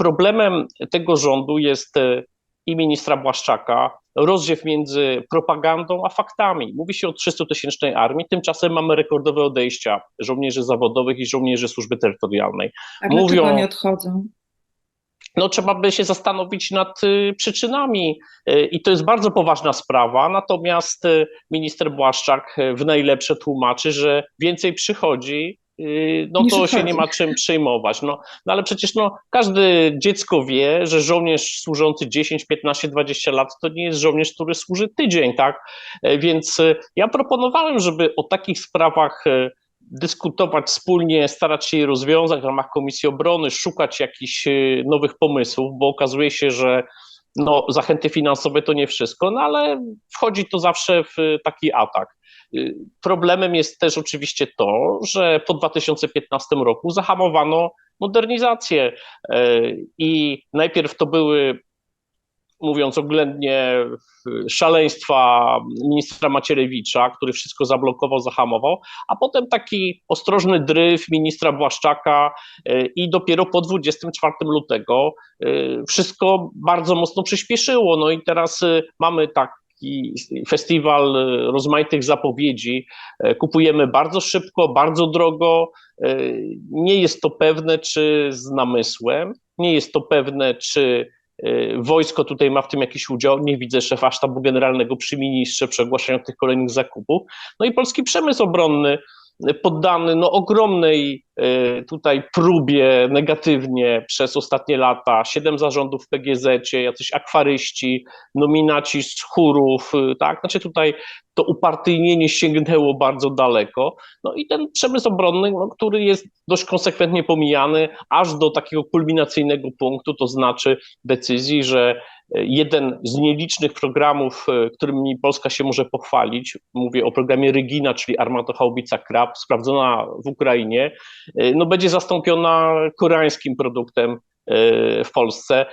problemem tego rządu jest e, i ministra Błaszczaka rozdziew między propagandą a faktami. Mówi się o 300-tysięcznej armii, tymczasem mamy rekordowe odejścia żołnierzy zawodowych i żołnierzy służby terytorialnej. A Mówią- oni odchodzą? no, trzeba by się zastanowić nad y, przyczynami y, i to jest bardzo poważna sprawa. Natomiast y, minister Błaszczak y, w najlepsze tłumaczy, że więcej przychodzi, no Niż to się nie ma czym przejmować. No, no ale przecież no, każde dziecko wie, że żołnierz służący 10, 15, 20 lat to nie jest żołnierz, który służy tydzień, tak? E, Więc y, ja proponowałem, żeby o takich sprawach y, dyskutować wspólnie, starać się je rozwiązać w ramach Komisji Obrony, szukać jakichś nowych pomysłów, bo okazuje się, że no, zachęty finansowe to nie wszystko, no ale wchodzi to zawsze w y, taki atak. Y, Problemem jest też oczywiście to, że po 2015 roku zahamowano modernizację y, i najpierw to były mówiąc oględnie, szaleństwa ministra Macierewicza, który wszystko zablokował, zahamował, a potem taki ostrożny dryf ministra Błaszczaka e, i dopiero po 24 lutego e, wszystko bardzo mocno przyspieszyło. No i teraz e, mamy taki festiwal rozmaitych zapowiedzi. Kupujemy bardzo szybko, bardzo drogo. Nie jest to pewne, czy z namysłem, nie jest to pewne, czy wojsko tutaj ma w tym jakiś udział. Nie widzę szefa sztabu generalnego przy ministrze przy tych kolejnych zakupów. No i polski przemysł obronny y, poddany no, ogromnej y, tutaj próbie negatywnie przez ostatnie lata. Siedem zarządów w PGZ, jacyś akwaryści, nominaci z chórów, y, tak? Znaczy tutaj to upartyjnienie sięgnęło bardzo daleko. No i ten przemysł obronny, no, który jest dość konsekwentnie pomijany, aż do takiego kulminacyjnego punktu, to znaczy decyzji, że e, jeden z nielicznych programów, e, którymi Polska się może pochwalić, mówię o programie Rygina, czyli armatochaubica Krab, sprawdzona w Ukrainie, e, no będzie zastąpiona koreańskim produktem w Polsce.